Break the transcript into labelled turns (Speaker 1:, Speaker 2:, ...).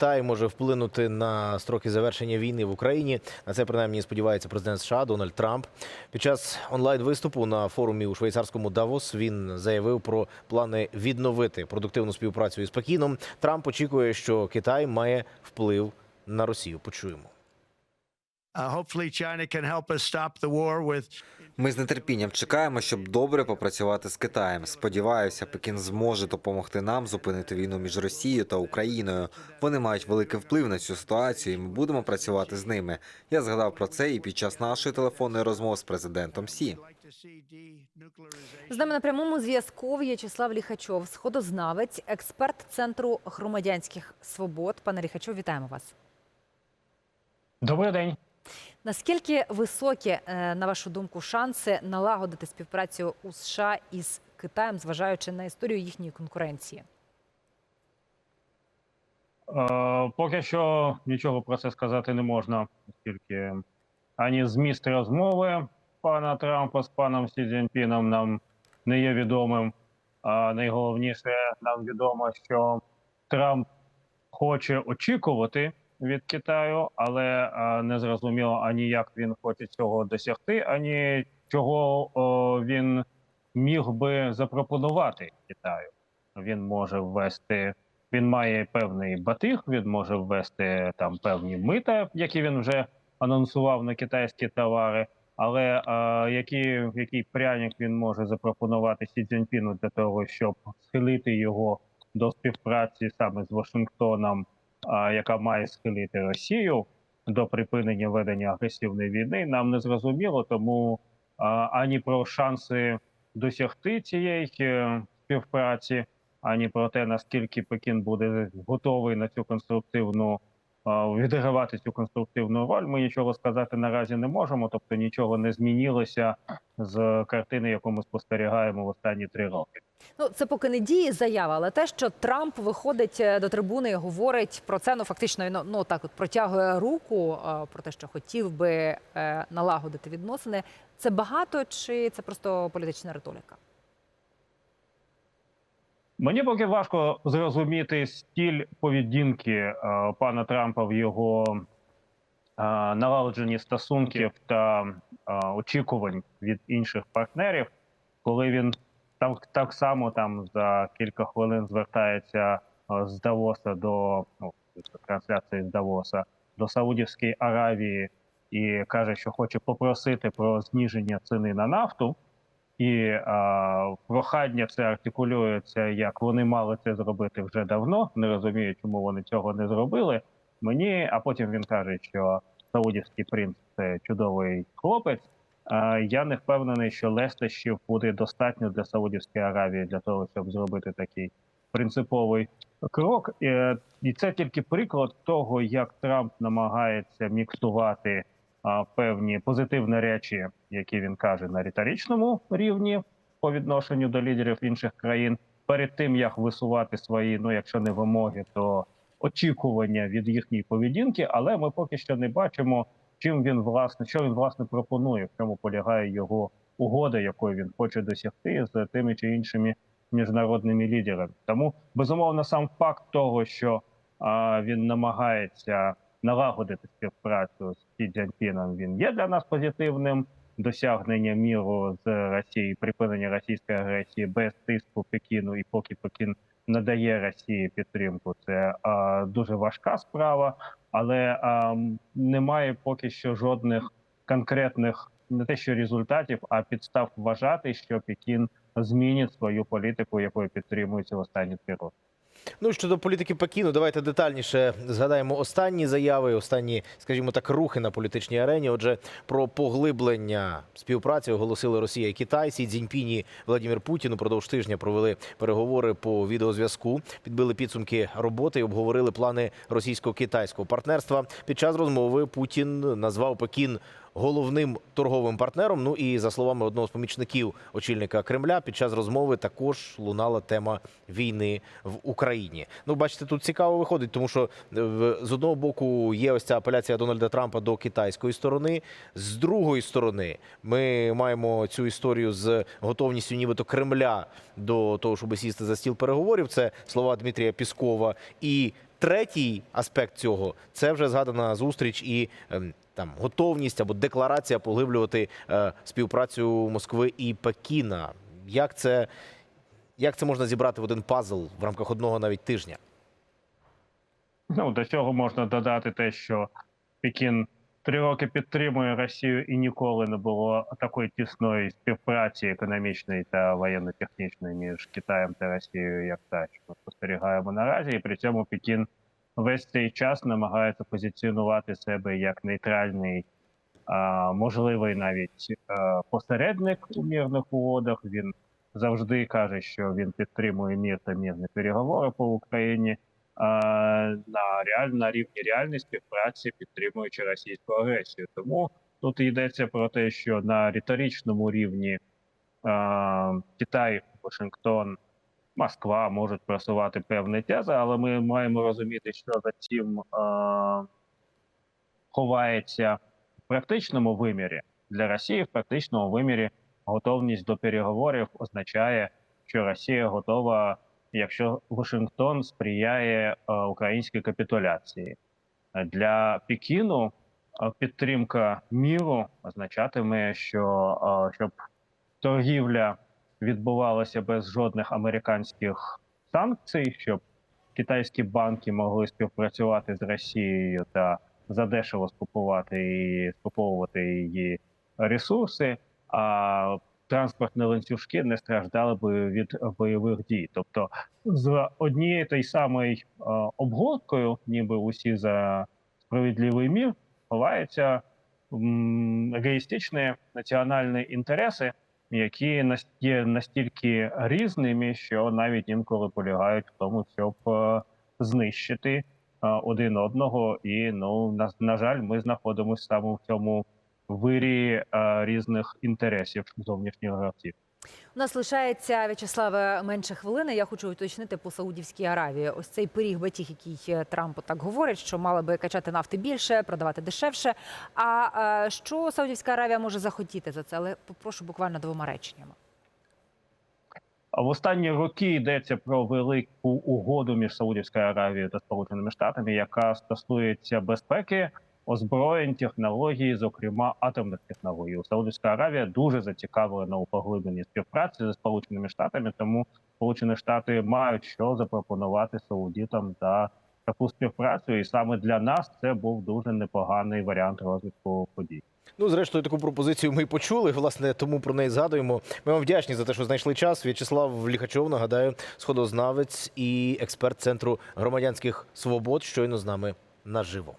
Speaker 1: Китай може вплинути на строки завершення війни в Україні. На це принаймні сподівається президент США Дональд Трамп. Під час онлайн виступу на форумі у швейцарському Давос він заявив про плани відновити продуктивну співпрацю із Пекіном. Трамп очікує, що Китай має вплив на Росію. Почуємо.
Speaker 2: Ми з нетерпінням чекаємо, щоб добре попрацювати з Китаєм. Сподіваюся, Пекін зможе допомогти нам зупинити війну між Росією та Україною. Вони мають великий вплив на цю ситуацію, і ми будемо працювати з ними. Я згадав про це і під час нашої телефонної розмови з президентом Сі.
Speaker 3: З нами на прямому зв'язку В'ячеслав Ліхачов, сходознавець, експерт Центру громадянських свобод. Пане Ліхачов, вітаємо вас.
Speaker 4: Добрий день.
Speaker 3: Наскільки високі, е, на вашу думку, шанси налагодити співпрацю у США із Китаєм, зважаючи на історію їхньої конкуренції?
Speaker 4: Е, поки що нічого про це сказати не можна, оскільки ані зміст розмови пана Трампа з паном Сі Цзіньпіном нам не є відомим. А найголовніше нам відомо, що Трамп хоче очікувати від Китаю, але не зрозуміло ані як він хоче цього досягти, ані чого він міг би запропонувати Китаю. Він може ввести він має певний батиг, він може ввести там певні мита, які він вже анонсував на китайські товари. Але а, які, який пряник він може запропонувати Сі Цзіньпіну для того, щоб схилити його до співпраці саме з Вашингтоном, яка має схилити Росію до припинення ведення агресивної війни, нам не зрозуміло. Тому ані про шанси досягти цієї е, співпраці, ані про те, наскільки Пекін буде готовий на цю конструктивну відігравати цю конструктивну роль. Ми нічого сказати наразі не можемо, тобто нічого не змінилося з картини, яку ми спостерігаємо в останні три роки.
Speaker 3: Ну, це поки не діє заява, але те, що Трамп виходить е, до трибуни і говорить про це, ну фактично ну так от протягує руку е, про те, що хотів би е, налагодити відносини. Це багато чи це просто політична риторика?
Speaker 4: Мені поки важко зрозуміти стіль поведінки е, пана Трампа в його е, налагодженні стосунків та е, очікувань від інших партнерів, коли він так, так само там за кілька хвилин звертається з Давоса до ну, трансляції з Давоса до Саудівської Аравії і каже, що хоче попросити про зниження ціни на нафту. І а, прохання це артикулюється, як вони мали це зробити вже давно. Не розумію, чому вони цього не зробили. Мені, а потім він каже, що саудівський принц це чудовий хлопець. А, я не впевнений, що лестощів буде достатньо для Саудівської Аравії для того, щоб зробити такий принциповий крок. І, і це тільки приклад того, як Трамп намагається міксувати певні позитивні речі, які він каже на риторичному рівні по відношенню до лідерів інших країн, перед тим як висувати свої, ну якщо не вимоги, то очікування від їхньої поведінки. Але ми поки що не бачимо, чим він власне, що він власне пропонує, в чому полягає його угода, якої він хоче досягти з тими чи іншими міжнародними лідерами. Тому безумовно сам факт того, що а, він намагається налагодити співпрацю з Сі Цзіньпіном, він є для нас позитивним. Досягнення міру з Росії, припинення російської агресії без тиску Пекіну, і поки Пекін надає Росії підтримку, це а, дуже важка справа, але а, немає поки що жодних конкретних не те, що результатів, а підстав вважати, що Пекін змінить свою політику, якою підтримується в останні три роки.
Speaker 1: Ну щодо політики Пекіну, давайте детальніше згадаємо останні заяви, останні, скажімо так, рухи на політичній арені. Отже, про поглиблення співпраці оголосили Росія і Китай. Сі Цзіньпінь і Владимир Путін упродовж тижня провели переговори по відеозв'язку, підбили підсумки роботи і обговорили плани російсько-китайського партнерства. Під час розмови Путін назвав Пекін головним торговим партнером. Ну і за словами одного з помічників очільника Кремля, під час розмови також лунала тема війни в Україні. Ну, бачите, тут цікаво виходить, тому що е, з одного боку є ось ця апеляція Дональда Трампа до китайської сторони. З другої сторони, ми маємо цю історію з готовністю, нібито Кремля до того, щоб сісти за стіл переговорів. Це слова Дмитрія Піскова і Третій аспект цього це вже згадана зустріч і ем, там готовність або декларація поглиблювати е, співпрацю Москви і Пекіна. Як це, як це можна зібрати в один пазл в рамках одного навіть тижня?
Speaker 4: Ну, до цього можна додати те, що Пекін три роки підтримує Росію і ніколи не було такої тісної співпраці економічної та воєнно-технічної між Китаєм та Росією, як та, що ми спостерігаємо наразі. І при цьому Пекін весь цей час намагається позиціонувати себе як нейтральний, а, можливий навіть посередник у мирних угодах. Він завжди каже, що він підтримує мір та мирні переговори по Україні на реаль на рівні реальної співпраці, підтримуючи російську агресію. Тому тут йдеться про те, що на риторичному рівні Китай, Вашингтон, Москва можуть просувати певні тези, але ми маємо розуміти, що за цим а, ховається в практичному вимірі для Росії. В практичному вимірі готовність до переговорів означає, що Росія готова якщо Вашингтон сприяє е, українській капітуляції. Для Пекіну е, підтримка міру означатиме, що е, щоб торгівля відбувалася без жодних американських санкцій, щоб китайські банки могли співпрацювати з Росією та задешево скупувати і скуповувати її ресурси. А транспортні ланцюжки не страждали би від бойових дій. Тобто з однією той самою е, обгорткою, ніби усі за справедливий мір, ховаються егоїстичні національні інтереси, які є настільки різними, що навіть інколи полягають в тому, щоб е, знищити е, один одного. І ну на, на жаль, ми знаходимося саме в цьому вирі е, різних інтересів зовнішніх гравців.
Speaker 3: У нас лишається В'ячеславе менше хвилини. Я хочу уточнити по Саудівській Аравії. Ось цей пиріг батіг, який е, Трамп так говорить, що мали би качати нафти більше, продавати дешевше. А е, що Саудівська Аравія може захотіти за це? Але попрошу буквально двома реченнями.
Speaker 4: В останні роки йдеться про велику угоду між Саудівською Аравією та Сполученими Штатами, яка стосується безпеки, озброєнь, технологій, зокрема атомних технологій. Саудівська Аравія дуже зацікавлена у поглибленні співпраці зі Сполученими Штатами, тому Сполучені Штати мають що запропонувати саудітам та таку співпрацю. І саме для нас це був дуже непоганий варіант розвитку подій.
Speaker 1: Ну, зрештою, таку пропозицію ми почули. Власне, тому про неї згадуємо. Ми вам вдячні за те, що знайшли час. В'ячеслав Ліхачов, нагадаю, сходознавець і експерт центру громадянських свобод, щойно з нами наживо.